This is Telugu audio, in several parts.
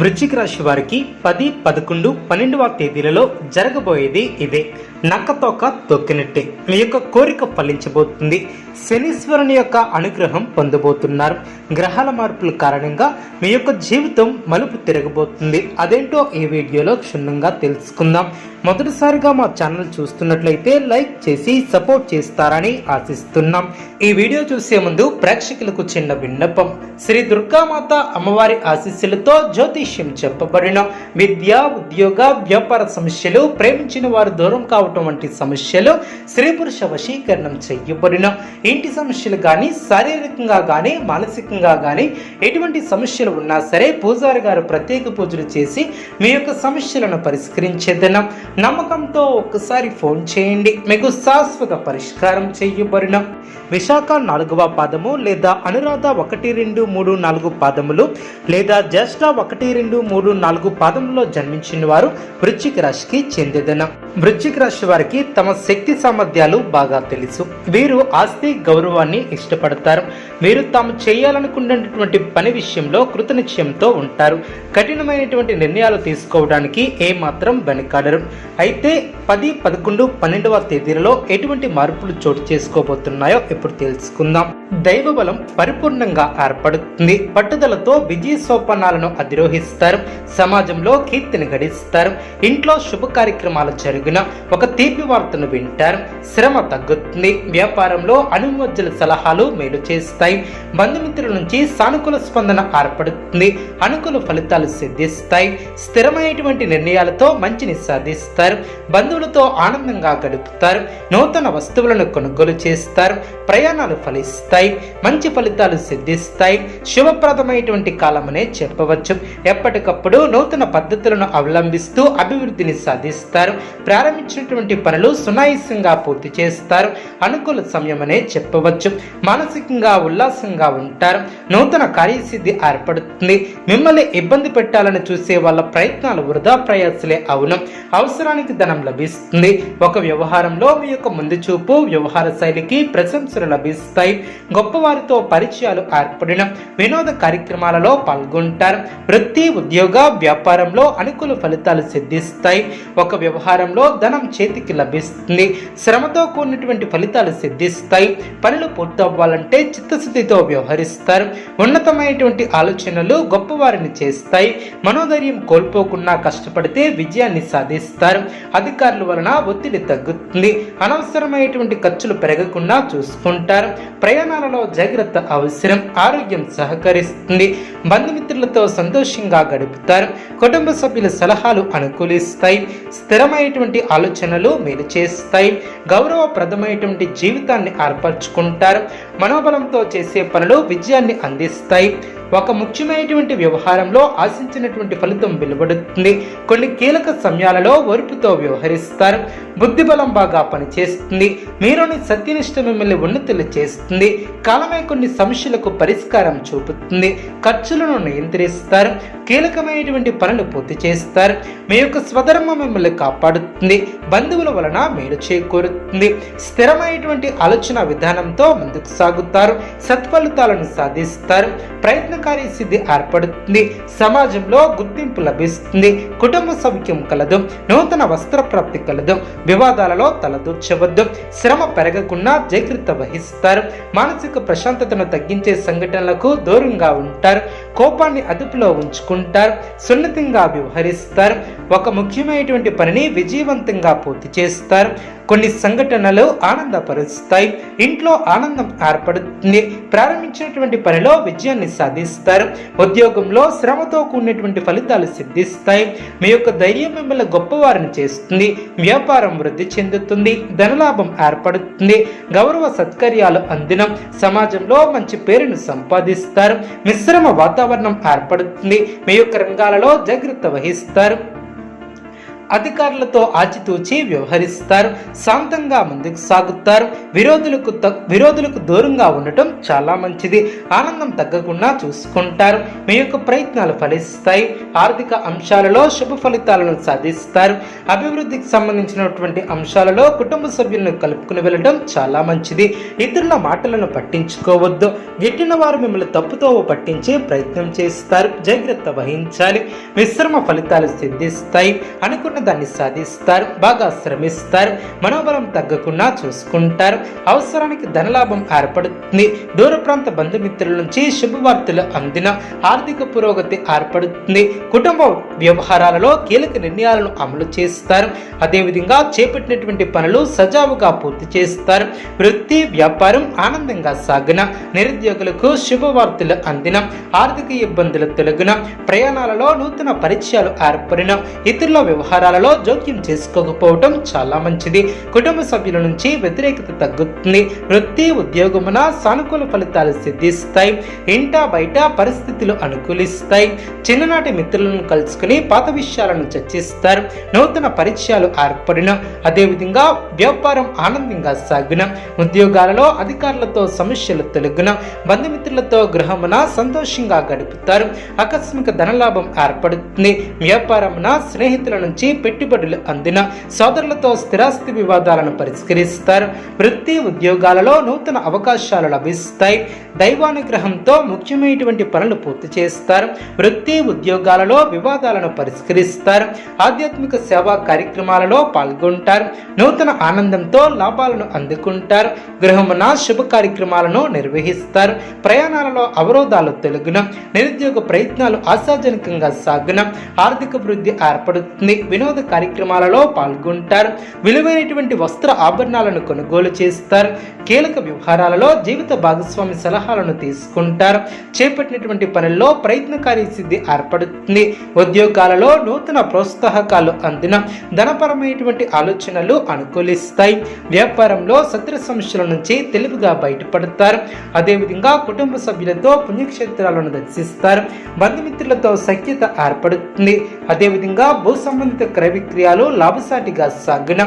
వృశ్చిక రాశి వారికి పది పదకొండు పన్నెండవ తేదీలలో జరగబోయేది ఇదే. నక్కతోక తొక్కినట్టే. మీ యొక్క కోరిక ఫలించబోతుంది. శనీశ్వరుని యొక్క అనుగ్రహం పొందబోతున్నారు. గ్రహాల మార్పుల కారణంగా మీ యొక్క జీవితం మలుపు తిరగబోతుంది. అదేంటో ఈ వీడియోలో క్షుణ్ణంగా తెలుసుకుందాం. మొదటిసారిగా మా ఛానల్ చూస్తున్నట్లయితే లైక్ చేసి సపోర్ట్ చేస్తారని ఆశిస్తున్నాం. ఈ వీడియో చూసే ముందు ప్రేక్షకులకు చిన్న విన్నపం. శ్రీ దుర్గామాత అమ్మవారి ఆశీస్సులతో జ్యోతిష్యం చెప్పబడిన విద్య ఉద్యోగ వ్యాపార సమస్యలు ప్రేమించిన వారు దూరం కావటం వంటి సమస్యలు స్త్రీ పురుష వశీకరణం చేయబడిన ఇంటి సమస్యలు కానీ శారీరకంగా కానీ మానసికంగా కానీ ఎటువంటి సమస్యలు ఉన్నా సరే పూజారి గారు ప్రత్యేక పూజలు చేసి మీ యొక్క సమస్యలను పరిష్కరించేదన. నమ్మకంతో ఒక్కసారి ఫోన్ చేయండి. మీకు శాశ్వత పరిష్కారం చేయబడిన విశాఖ నాలుగవ పాదము లేదా అనురాధ ఒకటి రెండు మూడు నాలుగు పాదములు లేదా జ్యేష్ఠ ఒకటి రెండు మూడు నాలుగు పాదములో జన్మించిన వారు వృశ్చిక రాశికి చెందేదన. వృశ్చిక రాశి వారికి తమ శక్తి సామర్థ్యాలు బాగా తెలుసు. వీరు ఆస్తి గౌరవాన్ని ఇష్టపడతారు. వీరు తాము చేయాలనుకున్నటువంటి పని విషయంలో కృతనిశ్చయంతో ఉంటారు. కఠినమైనటువంటి నిర్ణయాలు తీసుకోవడానికి ఏమాత్రం వెనకాడరు. అయితే పది పదకొండు పన్నెండవ తేదీలలో ఎటువంటి మార్పులు చోటు చేసుకోబోతున్నాయో ఇప్పుడు తెలుసుకుందాం. దైవ బలం పరిపూర్ణంగా ఏర్పడుతుంది. పట్టుదలతో విజయ సోపానాలను అధిరోహిస్తారు. సమాజంలో కీర్తిని గడిస్తారు. ఇంట్లో శుభ కార్యక్రమాలు జరిగిన ఒక తీపి వార్తను వింటారు. శ్రమ తగ్గుతుంది. వ్యాపారంలో అనుమజ్జల సలహాలు మేలు చేస్తాయి. బంధుమిత్రుల నుంచి సానుకూల స్పందన ఏర్పడుతుంది. అనుకూల ఫలితాలు సిద్ధిస్తాయి. స్థిరమైనటువంటి నిర్ణయాలతో మంచిని సాధిస్తారు. బంధువులతో ఆనందంగా గడుపుతారు. నూతన వస్తువులను కొనుగోలు చేస్తారు. ప్రయాణాలు ఫలిస్తాయి మంచి ఫలితాలు సిద్ధిస్తాయి. శుభప్రదమైనటువంటి కాలమనే చెప్పవచ్చు. ఎప్పటికప్పుడు నూతన పద్ధతులను అవలంబిస్తూ అభివృద్ధిని సాధిస్తారు. ప్రారంభించినటువంటి పనులు సునాయాసంగా పూర్తి చేస్తారు. అనుకూల సమయమనే చెప్పవచ్చు. మానసికంగా ఉల్లాసంగా ఉంటారు. నూతన కార్యసిద్ధి ఏర్పడుతుంది. మిమ్మల్ని ఇబ్బంది పెట్టాలని చూసే వాళ్ళ ప్రయత్నాలు వృధా ప్రయాసలే అవును. అవసరానికి ధనం లభిస్తుంది. ఒక వ్యవహారంలో మీ యొక్క ముందు చూపు వ్యవహార శైలికి ప్రశంస ప్రశంసలు లభిస్తాయి. గొప్పవారితో పరిచయాలు ఏర్పడిన వినోద కార్యక్రమాలలో పాల్గొంటారు. వృత్తి ఉద్యోగ వ్యాపారంలో అనుకూల ఫలితాలు సిద్ధిస్తాయి. ఒక వ్యవహారంలో ధనం చేతికి లభిస్తుంది. శ్రమతో కూడినటువంటి ఫలితాలు సిద్ధిస్తాయి. పనులు పూర్తవ్వాలంటే చిత్తశుద్ధితో వ్యవహరిస్తారు. ఉన్నతమైనటువంటి ఆలోచనలు గొప్పవారిని చేస్తాయి. మనోధైర్యం కోల్పోకుండా కష్టపడితే విజయాన్ని సాధిస్తారు. అధికారుల వలన ఒత్తిడి తగ్గుతుంది. అనవసరమైనటువంటి ఖర్చులు పెరగకుండా చూసుకుంటారు ప్రయాణాలలో జాగ్రత్త అవసరం ఆరోగ్యం సహకరిస్తుంది. బంధుమిత్రులతో సంతోషంగా గడుపుతారు. కుటుంబ సభ్యుల సలహాలు అనుకూలిస్తాయి. స్థిరమైనటువంటి ఆలోచనలు మేలు చేస్తాయి. గౌరవప్రదమైనటువంటి జీవితాన్ని ఏర్పరచుకుంటారు. మనోబలంతో చేసే పనులు విజయాన్ని అందిస్తాయి. ఒక ముఖ్యమైనటువంటి వ్యవహారంలో ఆశించినటువంటి ఫలితం వెలువడుతుంది. కొన్ని కీలక సమయాలలో ఓర్పుతో వ్యవహరిస్తారు. బుద్ధిబలం బాగా పనిచేస్తుంది. మీలోని సత్యనిష్ట మిమ్మల్ని ఉన్నతులు చేస్తుంది. కాలమే కొన్ని సమస్యలకు పరిష్కారం చూపుతుంది. ఖర్చు ఖర్చులను నియంత్రిస్తారు కీలకమైనటువంటి పనులు పూర్తి చేస్తారు. మీ యొక్క స్వధర్మం మిమ్మల్ని కాపాడుతుంది. బంధువుల వలన మేలు చేకూరుతుంది. స్థిరమైనటువంటి ఆలోచన విధానంతో ముందుకు సాగుతారు. సత్ఫలితాలను సాధిస్తారు. ప్రయత్నకారి సిద్ధి ఏర్పడుతుంది. సమాజంలో గుర్తింపు లభిస్తుంది. కుటుంబ సౌఖ్యం కలదు. నూతన వస్త్ర ప్రాప్తి కలదు. వివాదాలలో తలదూర్చవద్దు. శ్రమ పెరగకుండా జాగ్రత్త వహిస్తారు. మానసిక ప్రశాంతతను తగ్గించే సంఘటనలకు దూరంగా ఉంటారు. కోపాన్ని అదుపులో ఉంచుకుంటారు. సున్నితంగా వ్యవహరిస్తారు. ఒక ముఖ్యమైనటువంటి పనిని విజయవంతంగా పూర్తి చేస్తారు. కొన్ని సంఘటనలు ఆనందపరుస్తాయి. ఇంట్లో ఆనందం ఏర్పడుతుంది. ప్రారంభించినటువంటి పనిలో విజయాన్ని సాధిస్తారు. ఉద్యోగంలో శ్రమతో కూడినటువంటి ఫలితాలు సిద్ధిస్తాయి. మీ యొక్క ధైర్యం మిమ్మల్ని గొప్పవారిని చేస్తుంది. వ్యాపారం వృద్ధి చెందుతుంది. ధనలాభం ఏర్పడుతుంది. గౌరవ సత్కర్యాలు అందినం. సమాజంలో మంచి పేరును సంపాదిస్తారు. మిశ్రమ వాతావరణం ఏర్పడుతుంది. మీ యొక్క రంగాలలో జాగ్రత్త వహిస్తారు. అధికారులతో ఆచితూచి వ్యవహరిస్తారు శాంతంగా ముందుకు సాగుతారు. విరోధులకు విరోధులకు దూరంగా ఉండటం చాలా మంచిది. ఆనందం తగ్గకుండా చూసుకుంటారు. మీ యొక్క ప్రయత్నాలు ఫలిస్తాయి. ఆర్థిక అంశాలలో శుభ ఫలితాలను సాధిస్తారు. అభివృద్ధికి సంబంధించినటువంటి అంశాలలో కుటుంబ సభ్యులను కలుపుకుని వెళ్ళడం చాలా మంచిది. ఇతరుల మాటలను పట్టించుకోవద్దు. ఎట్టిన వారు మిమ్మల్ని తప్పుతో పట్టించే ప్రయత్నం చేస్తారు. జాగ్రత్త వహించాలి. మిశ్రమ ఫలితాలు సిద్ధిస్తాయి. అనుకున్న దాన్ని సాధిస్తారు బాగా శ్రమిస్తారు మనోబలం తగ్గకుండా చూసుకుంటారు. అవసరానికి ధనలాభం ఏర్పడుతుంది. దూర ప్రాంత బంధుమిత్రుల నుంచి శుభవార్తలు అందిన ఆర్థిక పురోగతి ఏర్పడుతుంది. కుటుంబ వ్యవహారాలలో కీలక నిర్ణయాలను అమలు చేస్తారు. అదేవిధంగా చేపట్టినటువంటి పనులు సజావుగా పూర్తి చేస్తారు. వృత్తి వ్యాపారం ఆనందంగా సాగిన నిరుద్యోగులకు శుభవార్తలు అందిన ఆర్థిక ఇబ్బందులు తొలగిన ప్రయాణాలలో నూతన పరిచయాలు ఏర్పడిన ఇతరుల వ్యవహారాలలో జోక్యం చేసుకోకపోవటం చాలా మంచిది. కుటుంబ సభ్యుల నుంచి వ్యతిరేకత తగ్గుతుంది. వృత్తి ఉద్యోగమున సానుకూల ఫలితాలు సిద్ధిస్తాయి. ఇంట బయట పరిస్థితులు అనుకూలిస్తాయి. చిన్ననాటి మిత్రులను కలుసుకుని పాత విషయాలను చర్చిస్తారు. నూతన పరిచయాలు ఏర్పడిన అదేవిధంగా వ్యాపారం ఆనందంగా సాగిన ఉద్యోగాలలో అధికారులతో సమస్యలు తొలగిన బంధుమిత్రులతో గృహమున సంతోషంగా గడుపుతారు. ఆకస్మిక ధనలాభం ఏర్పడుతుంది. వ్యాపారమున స్నేహితుల నుంచి పెట్టుబడులు అందిన సోదరులతో స్థిరాస్తి వివాదాలను పరిష్కరిస్తారు. వృత్తి ఉద్యోగాలలో నూతన అవకాశాలు లభిస్తాయి. దైవానుగ్రహంతో ముఖ్యమైనటువంటి పనులు పూర్తి చేస్తారు. వృత్తి ఉద్యోగాలలో వివాదాలను పరిష్కరిస్తారు. ఆధ్యాత్మిక సేవా కార్యక్రమాలలో పాల్గొంటారు. నూతన ఆనందంతో లాభాలను అందుకుంటారు. గృహమున శుభ కార్యక్రమాలను నిర్వహిస్తారు. ప్రయాణాలలో అవరోధాలు తొలగిన నిరుద్యోగ ప్రయత్నాలు ఆశాజనకంగా సాగిన ఆర్థిక వృద్ధి ఏర్పడుతుంది. వినోద కార్యక్రమాలలో పాల్గొంటారు. విలువైనటువంటి వస్త్ర ఆభరణాలను కొనుగోలు చేస్తారు. కీలక వ్యవహారాలలో జీవిత భాగస్వామి సలహాలను తీసుకుంటారు. చేపట్టినటువంటి పనుల్లో ప్రయత్నకారి సిద్ధి ఏర్పడుతుంది. ఉద్యోగాలలో నూతన ప్రోత్సాహకాలు అందిన ధనపరమైనటువంటి ఆలోచనలు అనుకూలిస్తాయి. వ్యాపారంలో శత్రు సమస్యల నుంచి తెలివిగా బయటపడతారు. అదేవిధంగా కుటుంబ సభ్యులతో పుణ్యక్షేత్రాలను దర్శిస్తారు. బంధుమిత్రులతో సఖ్యత ఏర్పడుతుంది. అదేవిధంగా భూ సంబంధిత క్రయవిక్రయాలు లాభసాటిగా సాగిన.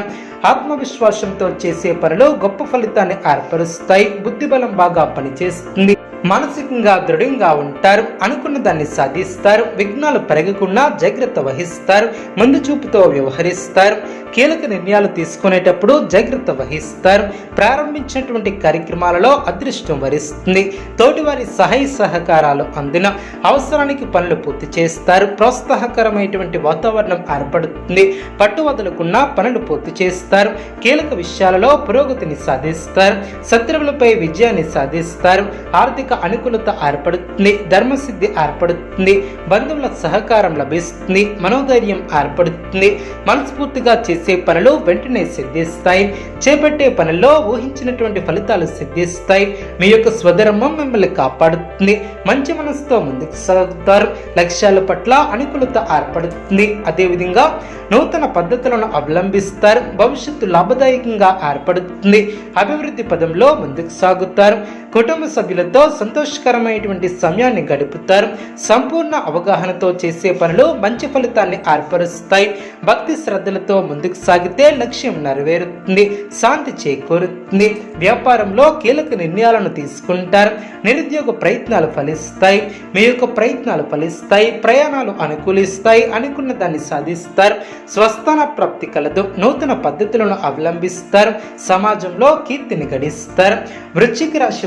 ఆత్మవిశ్వాసంతో చేసే పనులు గొప్ప ఫలితాన్ని ఏర్పరుస్తాయి. బుద్ధిబలం బాగా పనిచేస్తుంది. మానసికంగా దృఢంగా ఉంటారు అనుకున్న దాన్ని సాధిస్తారు విఘ్నాలు పెరగకుండా జాగ్రత్త వహిస్తారు ముందు చూపుతో వ్యవహరిస్తారు కీలక నిర్ణయాలు తీసుకునేటప్పుడు జాగ్రత్త వహిస్తారు. ప్రారంభించినటువంటి కార్యక్రమాలలో అదృష్టం వరిస్తుంది. తోటివారి సహాయ సహకారాలు అందిన అవసరానికి పనులు పూర్తి చేస్తారు. ప్రోత్సాహకరమైనటువంటి వాతావరణం ఏర్పడుతుంది. పట్టు వదలకుండా పనులు పూర్తి చేస్తారు. కీలక విషయాలలో పురోగతిని సాధిస్తారు. శత్రువులపై విజయాన్ని సాధిస్తారు. ఆర్థిక అనుకూలత ఏర్పడుతుంది ధర్మసిద్ధి ఏర్పడుతుంది బంధువుల సహకారం లభిస్తుంది మనోధైర్యం ఏర్పడుతుంది. మనస్ఫూర్తిగా చేసే పనులు వెంటనే సిద్ధిస్తాయి. చేపట్టే పనుల్లో ఊహించినటువంటి ఫలితాలు సిద్ధిస్తాయి. మీ యొక్క స్వధర్మం మిమ్మల్ని కాపాడుతుంది. మంచి మనసుతో ముందుకు సాగుతారు. లక్ష్యాల పట్ల అనుకూలత ఏర్పడుతుంది. అదేవిధంగా నూతన పద్ధతులను అవలంబిస్తారు. భవిష్యత్తు లాభదాయకంగా ఏర్పడుతుంది. అభివృద్ధి పదంలో ముందుకు సాగుతారు. కుటుంబ సభ్యులతో సంతోషకరమైనటువంటి సమయాన్ని గడుపుతారు. సంపూర్ణ అవగాహనతో చేసే పనులు మంచి ఫలితాన్ని ఏర్పరుస్తాయి. భక్తి శ్రద్ధలతో ముందుకు సాగితే లక్ష్యం నెరవేరుతుంది. శాంతి చేకూరుతుంది. వ్యాపారంలో కీలక నిర్ణయాలను తీసుకుంటారు. నిరుద్యోగ ప్రయత్నాలు ఫలిస్తాయి. మీ యొక్క ప్రయత్నాలు ఫలిస్తాయి. ప్రయాణాలు అనుకూలిస్తాయి. అనుకున్న దాన్ని సాధిస్తారు. స్వస్థాన ప్రాప్తి కలదు. నూతన పద్ధతులను అవలంబిస్తారు. సమాజంలో కీర్తిని గడిస్తారు. వృశ్చిక రాశి